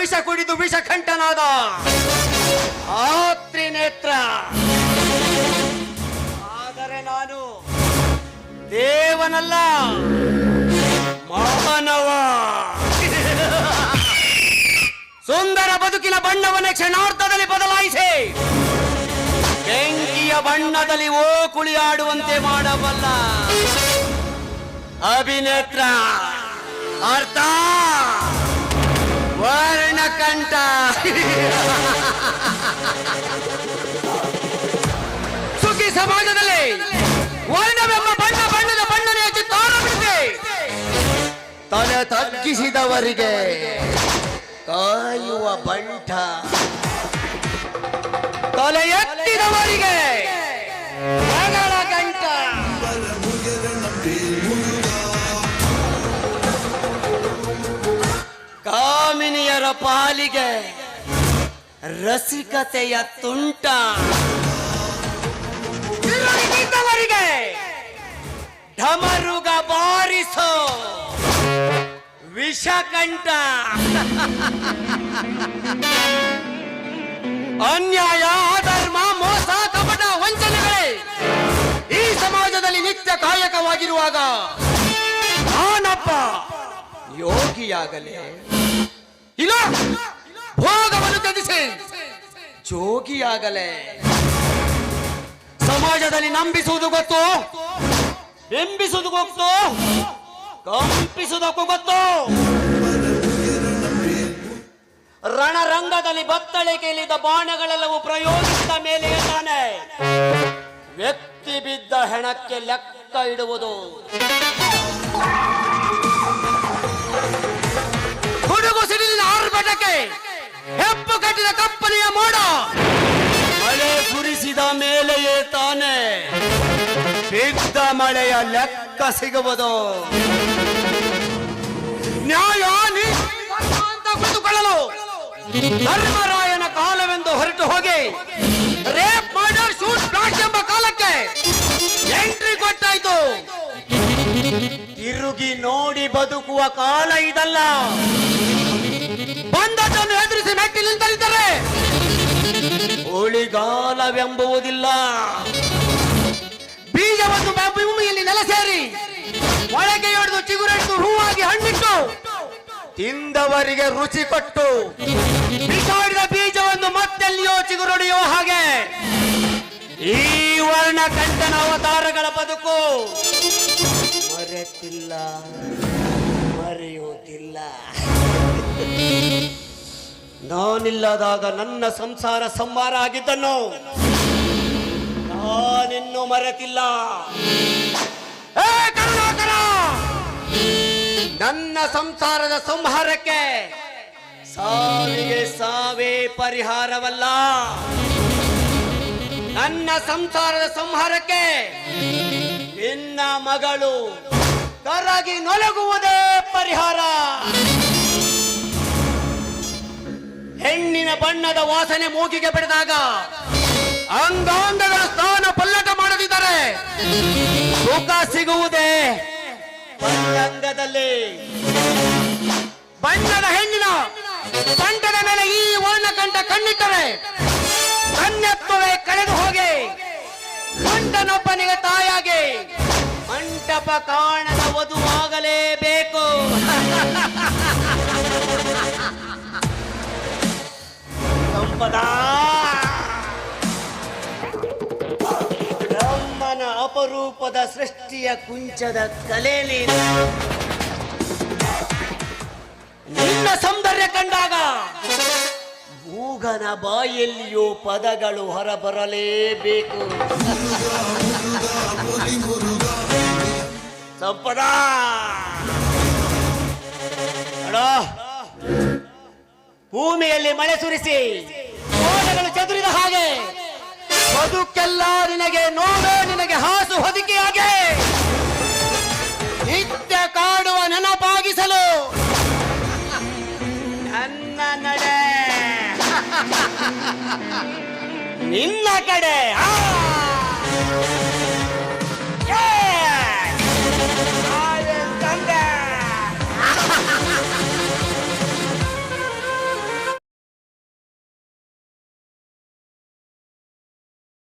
ವಿಷ ಕುಡಿದು ವಿಷ ಕಂಠನಾದ ಆತ್ರಿ ನೇತ್ರ. ಆದರೆ ನಾನು ದೇವನಲ್ಲ, ಮಾನವ. ಸುಂದರ ಬದುಕಿನ ಬಣ್ಣವನ್ನೇ ಕ್ಷಣಾರ್ಥದಲ್ಲಿ ಬದಲಾಯಿಸಿ, ಬೆಂಕಿಯ ಬಣ್ಣದಲ್ಲಿ ಓ ಕುಳಿಯಾಡುವಂತೆ ಮಾಡಬಲ್ಲ ಅಭಿನೇತ್ರ. ಅರ್ಥ? ವರ್ಣಕಂಠ. ಸುಖಿ ಸಮಾಜದಲ್ಲಿ ವರ್ಣವೆಂಬ ಬಣ್ಣ ಬಣ್ಣದ ಬಣ್ಣನೆ ಬಿಡಿದೆ ತಲೆ ತಗ್ಗಿಸಿದವರಿಗೆ ಕಾಯುವ ಬಂಠ. ತಲೆ ಎತ್ತಿದವರಿಗೆ ಪಾಲಿಗೆ ರಸಿಕತೆಯ ತುಂಟ. ತಿರುಗಿದ್ದವರಿಗೆ ಢಮರುಗ ಬಾರಿಸೋ ವಿಷಕಂಠ. ಅನ್ಯಾಯ ಧರ್ಮ ಮೋಸ ಕಪಟ ವಂಚನೆಗಳೇ ಈ ಸಮಾಜದಲ್ಲಿ ನಿತ್ಯ ಕಾಯಕವಾಗಿರುವಾಗ ನಾನಪ್ಪ ಯೋಗಿಯಾಗಲೇ ಇಲ್ಲ. ಭೋಗವನ್ನು ತ್ಯಜಿಸಿ. ಜೋಗಿಯಾಗಲೇ. ಸಮಾಜದಲ್ಲಿ ನಂಬಿಸುವುದು ಗೊತ್ತು. ಬಿಂಬಿಸುವುದು ಗೊತ್ತು. ಕಂಪಿಸುವುದಕ್ಕೂ ಗೊತ್ತು. ರಣರಂಗದಲ್ಲಿ ಬತ್ತಳಿಕೆಯಲ್ಲಿದ್ದ ಬಾಣಗಳೆಲ್ಲವೂ ಪ್ರಯೋಗಿಸಿದ ಮೇಲೆ ತಾನೆ. ವ್ಯಕ್ತಿ ಬಿದ್ದ ಹೆಣಕ್ಕೆ ಲೆಕ್ಕ ಇಡುವುದು. ಕಪ್ಪನೆಯ ಮೋಡ. ಮಳೆ ಸುರಿಸಿದ ಮೇಲೆಯೇ ತಾನೆ. ಬಿದ್ದ ಮಳೆಯ ಲೆಕ್ಕ ಸಿಗುವುದು. ನ್ಯಾಯ ಅಂತ ಕುಳಿತುಕೊಳ್ಳಲು ಧರ್ಮರಾಯನ ಕಾಲವೆಂದು ಹೊರಟು ಹೋಗಿ ರೇಪ್ ಮರ್ಡರ್ ಶೂಟ್ ಬ್ಲಾಸ್ಟ್ ಎಂಬ ಕಾಲಕ್ಕೆ ಎಂಟ್ರಿ ಕೊಟ್ಟಾಯ್ತು. ತಿರುಗಿ ನೋಡಿ ಬದುಕುವ ಕಾಲ ಇದಲ್ಲ. ಬಂದದ್ದನ್ನು ಎದುರಿಸಿ ಮೆಟ್ಟಿ ನಿಂತರಿದ್ದರೆ ಉಳಿಗಾಲವೆಂಬುವುದಿಲ್ಲ ಬೀಜವನ್ನು ಭೂಮಿಯಲ್ಲಿ ನೆಲ ಸೇರಿ ಮೊಳಕೆ ಹೊಡೆದು ಚಿಗುರೆಡೆದು ಹೂವಾಗಿ ಹಣ್ಣಿಟ್ಟು, ತಿಂದವರಿಗೆ ರುಚಿ ಕೊಟ್ಟು ಬಿಸಾಡಿದ ಬೀಜವನ್ನು ಮತ್ತೆಲ್ಲಿಯೋ ಚಿಗುರೊಡೆಯೋ ಹಾಗೆ. ಈ ವರ್ಣ ಕಂಠನ ಅವತಾರಗಳ ಬದುಕು ಮರೆತಿಲ್ಲ, ಮರೆಯುವುದಿಲ್ಲ. ನಾನಿಲ್ಲದಾಗ ನನ್ನ ಸಂಸಾರ ಸಂಹಾರ ಆಗಿದ್ದನು ನಾನಿನ್ನೂ ಮರೆತಿಲ್ಲ. ನನ್ನ ಸಂಸಾರದ ಸಂಹಾರಕ್ಕೆ ಸಾವಿಗೆ ಸಾವೇ ಪರಿಹಾರವಲ್ಲ. ನನ್ನ ಸಂಸಾರದ ಸಂಹಾರಕ್ಕೆ ನಿನ್ನ ಮಗಳು ಕರಗಿ ನೊಲಗುವುದೇ ಪರಿಹಾರ. ಹೆಣ್ಣಿನ ಬಣ್ಣದ ವಾಸನೆ ಮೂಗಿಗೆ ಬಿಡಿದಾಗ ಅಂಗಾಂಗಗಳ ಸ್ಥಾನ ಪಲ್ಲಟ ಮಾಡದಿದ್ದರೆ ಸುಖ ಸಿಗುವುದೇ ಪಲ್ಲಂಗದಲ್ಲಿ ಬಣ್ಣದ ಹೆಣ್ಣಿನ ಕಂಠದ ಮೇಲೆ ಈ ವರ್ಣಕಂಠ ಕಣ್ಣಿಟ್ಟರೆ ಕಣ್ಣೆತ್ತುವೆ ಕಳೆದು ಹೋಗಿ ಮಂಟನೊಬ್ಬನಿಗೆ ತಾಯಾಗಿ ಮಂಟಪ ಕಾಣದ ವಧುವಾಗಲೇಬೇಕು. ಸಂಪದ ಬ್ರಹ್ಮನ ಅಪರೂಪದ ಸೃಷ್ಟಿಯ ಕುಂಚದ ಕಲೆ ನೀನು. ನಿನ್ನ ಸೌಂದರ್ಯ ಕಂಡಾಗ ಮೂಗನ ಬಾಯಲ್ಲಿಯೂ ಪದಗಳು ಹೊರಬರಲೇಬೇಕು. ಸಂಪದ! ಭೂಮಿಯಲ್ಲಿ ಮಳೆ ಸುರಿಸಿ. ಮೋಡಗಳು ಚದುರಿದ ಹಾಗೆ. ಬದುಕೆಲ್ಲ ನಿನಗೆ ನೋವೇ ನಿನಗೆ ಹಾಸು ಹೊದಿಕೆಯಾಗೆ ನಿತ್ಯ ಕಾಡುವ ನೆನಪಾಗಿಸಲು. ನನ್ನ ನಡೆ. ನಿನ್ನ ಕಡೆ. ಆ!